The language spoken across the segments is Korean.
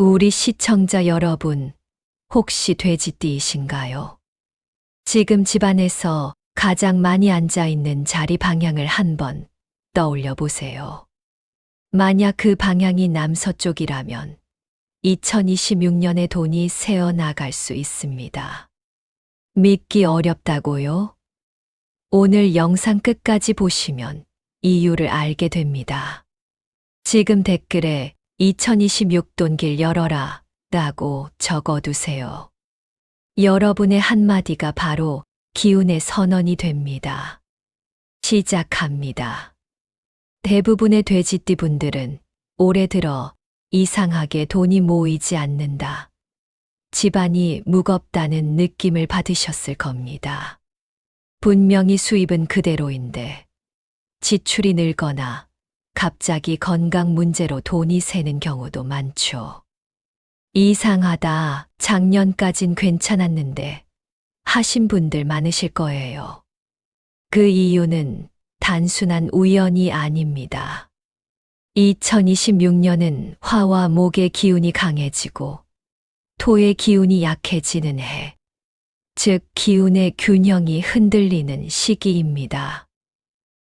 우리 시청자 여러분, 혹시 돼지띠이신가요? 지금 집안에서 가장 많이 앉아 있는 자리 방향을 한번 떠올려 보세요. 만약 그 방향이 남서쪽이라면 2026년에 돈이 새어 나갈 수 있습니다. 믿기 어렵다고요? 오늘 영상 끝까지 보시면 이유를 알게 됩니다. 지금 댓글에 2026 돈길 열어라 라고 적어두세요. 여러분의 한마디가 바로 기운의 선언이 됩니다. 시작합니다. 대부분의 돼지띠 분들은 올해 들어 이상하게 돈이 모이지 않는다. 집안이 무겁다는 느낌을 받으셨을 겁니다. 분명히 수입은 그대로인데 지출이 늘거나 갑자기 건강 문제로 돈이 새는 경우도 많죠. 이상하다. 작년까진 괜찮았는데 하신 분들 많으실 거예요. 그 이유는 단순한 우연이 아닙니다. 2026년은 화와 목의 기운이 강해지고 토의 기운이 약해지는 해, 즉 기운의 균형이 흔들리는 시기입니다.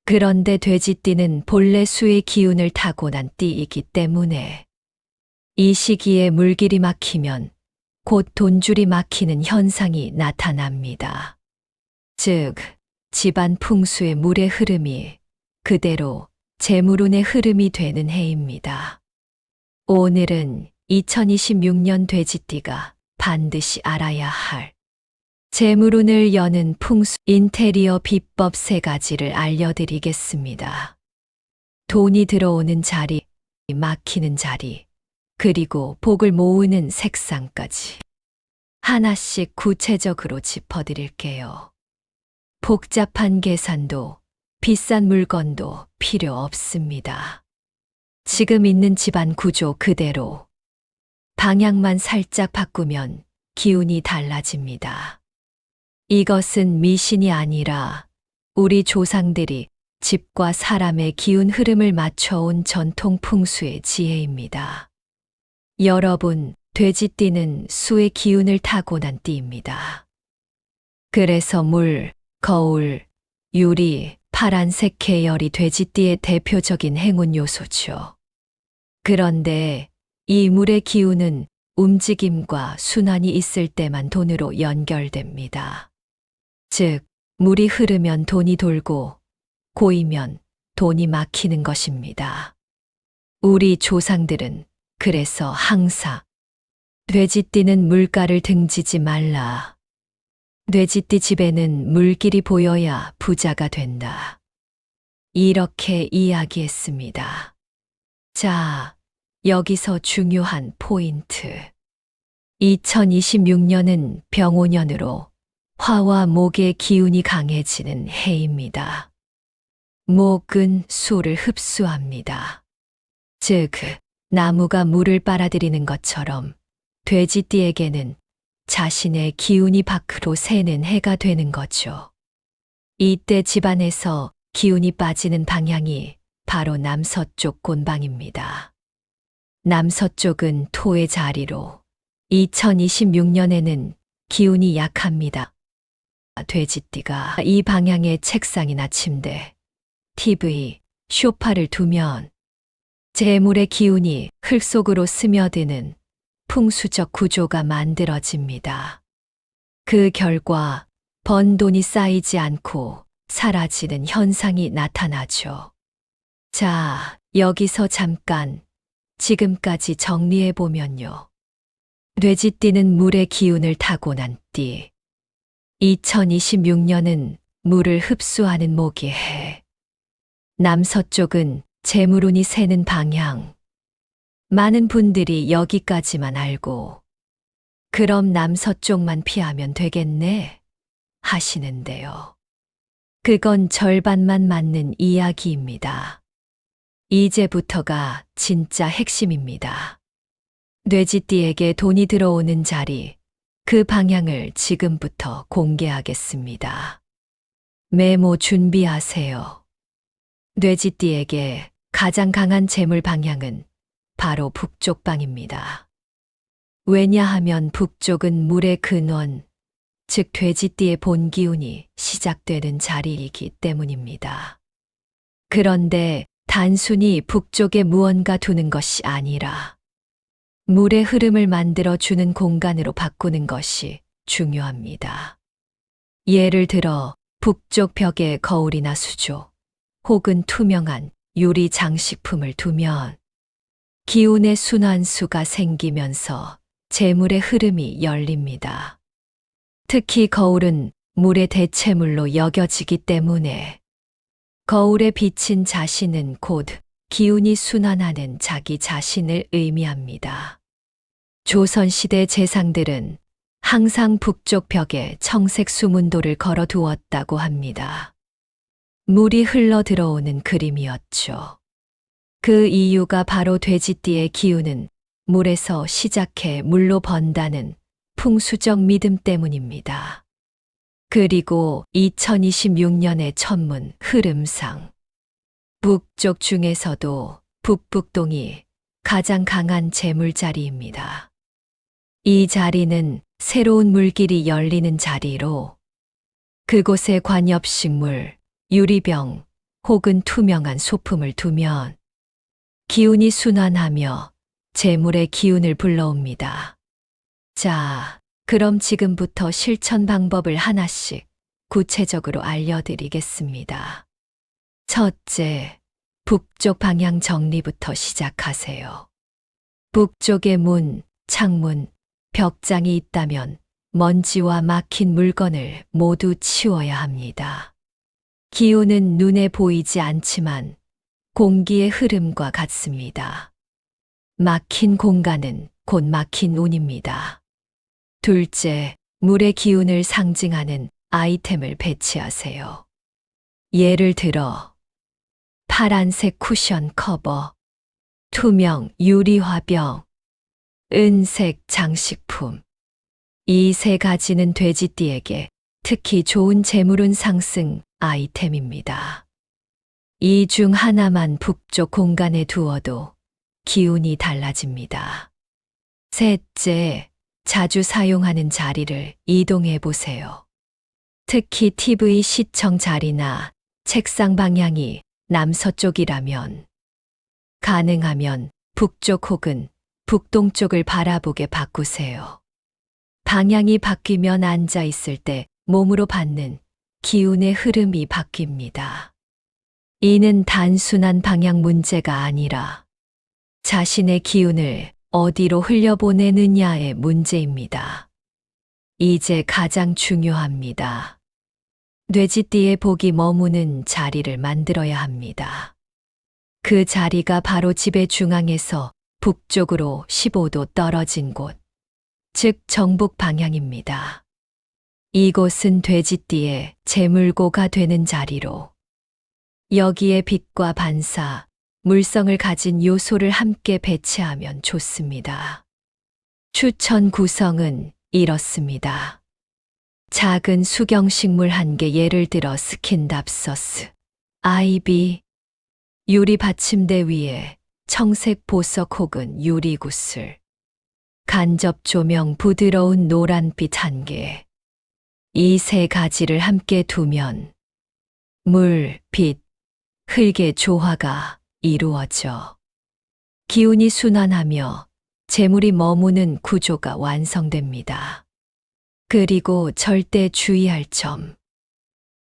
그런데 돼지띠는 본래 수의 기운을 타고 난 띠이기 때문에 이 시기에 물길이 막히면 곧 돈줄이 막히는 현상이 나타납니다. 즉, 집안 풍수의 물의 흐름이 그대로 재물운의 흐름이 되는 해입니다. 오늘은 2026년 돼지띠가 반드시 알아야 할 재물운을 여는 풍수 인테리어 비법 세 가지를 알려드리겠습니다. 돈이 들어오는 자리, 막히는 자리, 그리고 복을 모으는 색상까지 하나씩 구체적으로 짚어드릴게요. 복잡한 계산도 비싼 물건도 필요 없습니다. 지금 있는 집안 구조 그대로 방향만 살짝 바꾸면 기운이 달라집니다. 이것은 미신이 아니라 우리 조상들이 집과 사람의 기운 흐름을 맞춰온 전통 풍수의 지혜입니다. 여러분, 돼지띠는 수의 기운을 타고난 띠입니다. 그래서 물, 거울, 유리, 파란색 계열이 돼지띠의 대표적인 행운 요소죠. 그런데 이 물의 기운은 움직임과 순환이 있을 때만 돈으로 연결됩니다. 즉, 물이 흐르면 돈이 돌고 고이면 돈이 막히는 것입니다. 우리 조상들은 그래서 항상 돼지 띠는 물가를 등지지 말라. 돼지 띠 집에는 물길이 보여야 부자가 된다. 이렇게 이야기했습니다. 자, 여기서 중요한 포인트. 2026년은 병오년으로 화와 목의 기운이 강해지는 해입니다. 목은 수를 흡수합니다. 즉, 나무가 물을 빨아들이는 것처럼 돼지띠에게는 자신의 기운이 밖으로 새는 해가 되는 거죠. 이때 집안에서 기운이 빠지는 방향이 바로 남서쪽 곤방입니다. 남서쪽은 토의 자리로 2026년에는 기운이 약합니다. 돼지띠가 이 방향에 책상이나 침대, TV, 쇼파를 두면 재물의 기운이 흙 속으로 스며드는 풍수적 구조가 만들어집니다. 그 결과 번 돈이 쌓이지 않고 사라지는 현상이 나타나죠. 자, 여기서 잠깐 지금까지 정리해 보면요. 돼지띠는 물의 기운을 타고난 띠. 2026년은 물을 흡수하는 목이 해. 남서쪽은 재물운이 새는 방향. 많은 분들이 여기까지만 알고, 그럼 남서쪽만 피하면 되겠네? 하시는데요. 그건 절반만 맞는 이야기입니다. 이제부터가 진짜 핵심입니다. 뇌지띠에게 돈이 들어오는 자리, 그 방향을 지금부터 공개하겠습니다. 메모 준비하세요. 뇌지띠에게 가장 강한 재물 방향은 바로 북쪽 방입니다. 왜냐하면 북쪽은 물의 근원, 즉 돼지띠의 본 기운이 시작되는 자리이기 때문입니다. 그런데 단순히 북쪽에 무언가 두는 것이 아니라 물의 흐름을 만들어 주는 공간으로 바꾸는 것이 중요합니다. 예를 들어 북쪽 벽에 거울이나 수조 혹은 투명한 유리 장식품을 두면 기운의 순환수가 생기면서 재물의 흐름이 열립니다. 특히 거울은 물의 대체물로 여겨지기 때문에 거울에 비친 자신은 곧 기운이 순환하는 자기 자신을 의미합니다. 조선시대 재상들은 항상 북쪽 벽에 청색 수문도를 걸어 두었다고 합니다. 물이 흘러 들어오는 그림이었죠. 그 이유가 바로 돼지띠의 기운은 물에서 시작해 물로 번다는 풍수적 믿음 때문입니다. 그리고 2026년의 천문 흐름상 북쪽 중에서도 북북동이 가장 강한 재물자리입니다. 이 자리는 새로운 물길이 열리는 자리로 그곳에 관엽식물, 유리병 혹은 투명한 소품을 두면 기운이 순환하며 재물의 기운을 불러옵니다. 자, 그럼 지금부터 실천 방법을 하나씩 구체적으로 알려드리겠습니다. 첫째, 북쪽 방향 정리부터 시작하세요. 북쪽에 문, 창문, 벽장이 있다면 먼지와 막힌 물건을 모두 치워야 합니다. 기운은 눈에 보이지 않지만 공기의 흐름과 같습니다. 막힌 공간은 곧 막힌 운입니다. 둘째, 물의 기운을 상징하는 아이템을 배치하세요. 예를 들어, 파란색 쿠션 커버, 투명 유리 화병, 은색 장식품. 이 세 가지는 돼지띠에게 특히 좋은 재물운 상승 아이템입니다. 이 중 하나만 북쪽 공간에 두어도 기운이 달라집니다. 셋째, 자주 사용하는 자리를 이동해 보세요. 특히 TV 시청 자리나 책상 방향이 남서쪽이라면 가능하면 북쪽 혹은 북동쪽을 바라보게 바꾸세요. 방향이 바뀌면 앉아 있을 때 몸으로 받는 기운의 흐름이 바뀝니다. 이는 단순한 방향 문제가 아니라 자신의 기운을 어디로 흘려보내느냐의 문제입니다. 이제 가장 중요합니다. 뇌지띠의 복이 머무는 자리를 만들어야 합니다. 그 자리가 바로 집의 중앙에서 북쪽으로 15도 떨어진 곳, 즉 정북 방향입니다. 이곳은 돼지띠의 재물고가 되는 자리로 여기에 빛과 반사, 물성을 가진 요소를 함께 배치하면 좋습니다. 추천 구성은 이렇습니다. 작은 수경식물 한 개 예를 들어 스킨답서스, 아이비, 유리 받침대 위에 청색 보석 혹은 유리 구슬, 간접 조명 부드러운 노란빛 한 개. 이 세 가지를 함께 두면 물, 빛, 흙의 조화가 이루어져 기운이 순환하며 재물이 머무는 구조가 완성됩니다. 그리고 절대 주의할 점.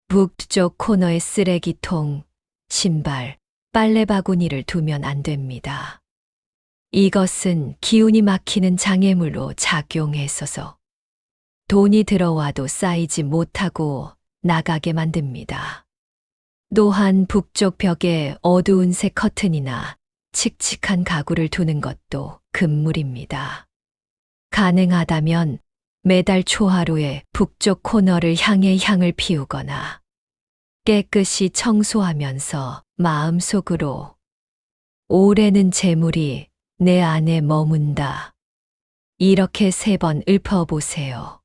북쪽 코너에 쓰레기통, 신발, 빨래 바구니를 두면 안 됩니다. 이것은 기운이 막히는 장애물로 작용했어서 돈이 들어와도 쌓이지 못하고 나가게 만듭니다. 또한 북쪽 벽에 어두운 색 커튼이나 칙칙한 가구를 두는 것도 금물입니다. 가능하다면 매달 초하루에 북쪽 코너를 향해 향을 피우거나 깨끗이 청소하면서 마음속으로 올해는 재물이 내 안에 머문다. 이렇게 세 번 읊어보세요.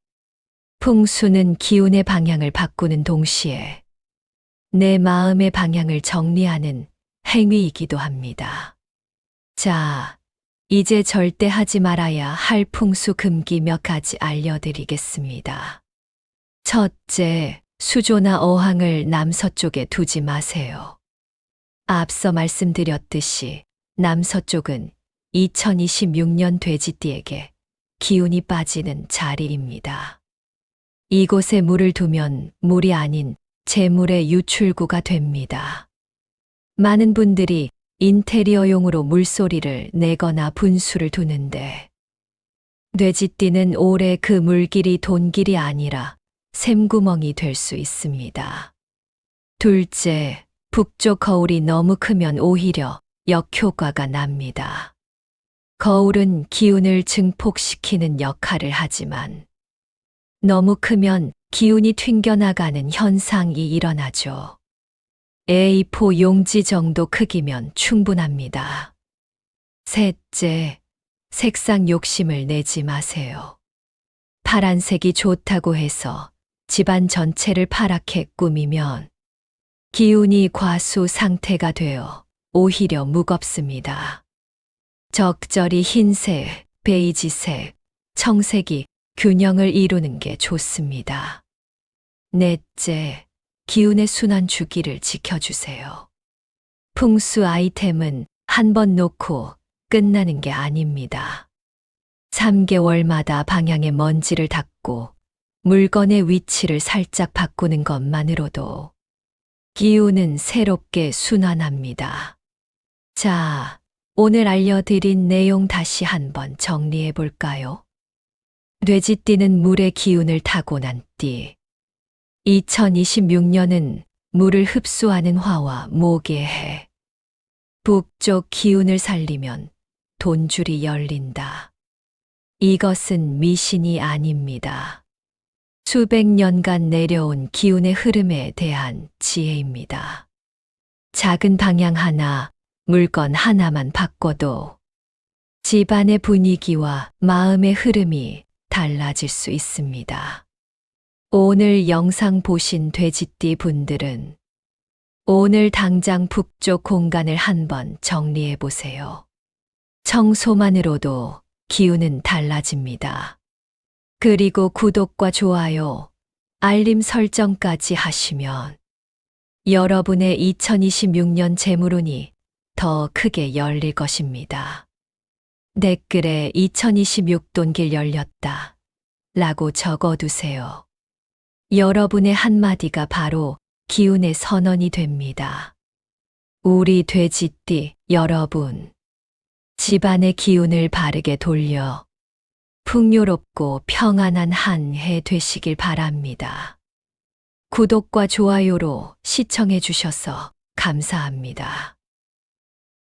풍수는 기운의 방향을 바꾸는 동시에 내 마음의 방향을 정리하는 행위이기도 합니다. 자, 이제 절대 하지 말아야 할 풍수 금기 몇 가지 알려드리겠습니다. 첫째, 수조나 어항을 남서쪽에 두지 마세요. 앞서 말씀드렸듯이 남서쪽은 2026년 돼지띠에게 기운이 빠지는 자리입니다. 이곳에 물을 두면 물이 아닌 재물의 유출구가 됩니다. 많은 분들이 인테리어용으로 물소리를 내거나 분수를 두는데 뇌지띠는 오래 그 물길이 돈길이 아니라 샘구멍이 될 수 있습니다. 둘째, 북쪽 거울이 너무 크면 오히려 역효과가 납니다. 거울은 기운을 증폭시키는 역할을 하지만 너무 크면 기운이 튕겨나가는 현상이 일어나죠. A4 용지 정도 크기면 충분합니다. 셋째, 색상 욕심을 내지 마세요. 파란색이 좋다고 해서 집안 전체를 파랗게 꾸미면 기운이 과수 상태가 되어 오히려 무겁습니다. 적절히 흰색, 베이지색, 청색이 균형을 이루는 게 좋습니다. 넷째, 기운의 순환 주기를 지켜주세요. 풍수 아이템은 한 번 놓고 끝나는 게 아닙니다. 3개월마다 방향의 먼지를 닦고 물건의 위치를 살짝 바꾸는 것만으로도 기운은 새롭게 순환합니다. 자, 오늘 알려드린 내용 다시 한번 정리해 볼까요? 뇌지띠는 물의 기운을 타고난 띠. 2026년은 물을 흡수하는 화와 목의 해. 북쪽 기운을 살리면 돈줄이 열린다. 이것은 미신이 아닙니다. 수백 년간 내려온 기운의 흐름에 대한 지혜입니다. 작은 방향 하나, 물건 하나만 바꿔도 집안의 분위기와 마음의 흐름이 달라질 수 있습니다. 오늘 영상 보신 돼지띠 분들은 오늘 당장 북쪽 공간을 한번 정리해 보세요. 청소만으로도 기운은 달라집니다. 그리고 구독과 좋아요, 알림 설정까지 하시면 여러분의 2026년 재물운이 더 크게 열릴 것입니다. 댓글에 2026 돈길 열렸다 라고 적어두세요. 여러분의 한마디가 바로 기운의 선언이 됩니다. 우리 돼지띠 여러분, 집안의 기운을 바르게 돌려 풍요롭고 평안한 한 해 되시길 바랍니다. 구독과 좋아요로 시청해 주셔서 감사합니다.